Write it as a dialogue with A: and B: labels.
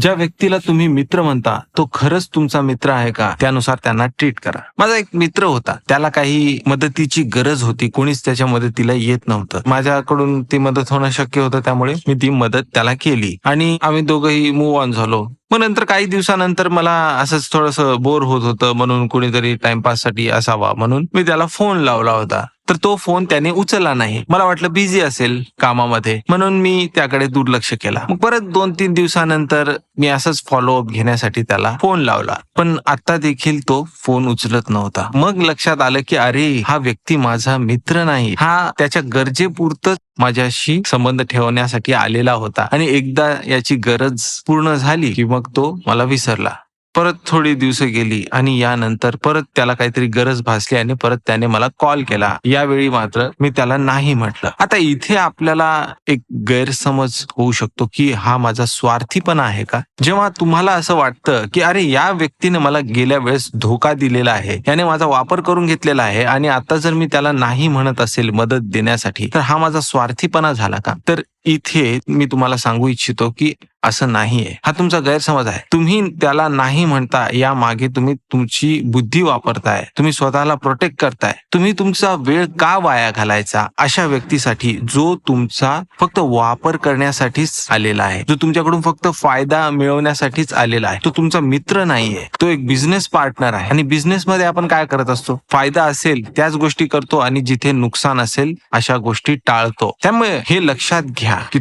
A: ज्या व्यक्तीला तुम्ही मित्र म्हणता तो खरंच तुमचा मित्र आहे का? त्यानुसार त्यांना ट्रीट करा. माझा एक मित्र होता. त्याला काही मदतीची गरज होती. कोणीच त्याच्या मदतीला येत नव्हतं. माझ्याकडून ती मदत होणं शक्य होतं. त्यामुळे मी ती मदत त्याला केली. आणि आम्ही दोघंही मूव ऑन झालो. मग नंतर काही दिवसानंतर मला असंच थोडस बोर होत होतं. म्हणून कुणीतरी टाइमपाससाठी असावा म्हणून मी त्याला फोन लावला होता. तर तो फोन त्याने उचलला नाही. मला वाटलं बिझी असेल कामामध्ये. म्हणून मी त्याकडे दुर्लक्ष केला. मग परत दोन तीन दिवसानंतर मी असंच फॉलोअप घेण्यासाठी त्याला फोन लावला. पण आता देखील तो फोन उचलत नव्हता. मग लक्षात आलं की अरे हा व्यक्ती माझा मित्र नाही. हा त्याच्या गरजेपुरतच माझ्याशी संबंध ठेवण्यासाठी आलेला होता. आणि एकदा याची गरज पूर्ण झाली की मग तो मला विसरला. परत थोडी दिवस गेली आणि यानंतर परत त्याला काहीतरी गरज भासली आणि परत त्याने मला कॉल केला. यावेळी मात्र मी त्याला नाही म्हटलं. आता इथे आपल्याला एक गैरसमज होऊ शकतो की हा माझा स्वार्थीपणा आहे का? जेव्हा तुम्हाला असं वाटतं की अरे या व्यक्तीने मला गेल्या वेळेस धोका दिलेला आहे याने माझा वापर करून घेतलेला आहे आणि आता जर मी त्याला नाही म्हणत असेल मदत देण्यासाठी तर हा माझा स्वार्थीपणा झाला का? तर इथे मी तुम्हाला सांगू इच्छितो की असं नाहीये. हा तुमचा गैरसमज आहे. तुम्ही त्याला नाही म्हणता या मागे तुम्ही तुमची बुद्धी वापरताय. तुम्ही स्वतःला प्रोटेक्ट करताय. तुम्ही तुमचा वेळ का वाया घालायचा? अशा व्यक्तीसाठी जो तुमचा फक्त वापर करण्यासाठीच आलेला आहे. जो तुमच्याकडून फक्त फायदा मिळवण्यासाठीच आलेला आहे. तो तुमचा मित्र नाहीये. तो एक बिझनेस पार्टनर आहे. आणि बिझनेस मध्ये आपण काय करत असतो? फायदा असेल त्याच गोष्टी करतो आणि जिथे नुकसान असेल अशा गोष्टी टाळतो. त्यामुळे हे लक्षात घ्या की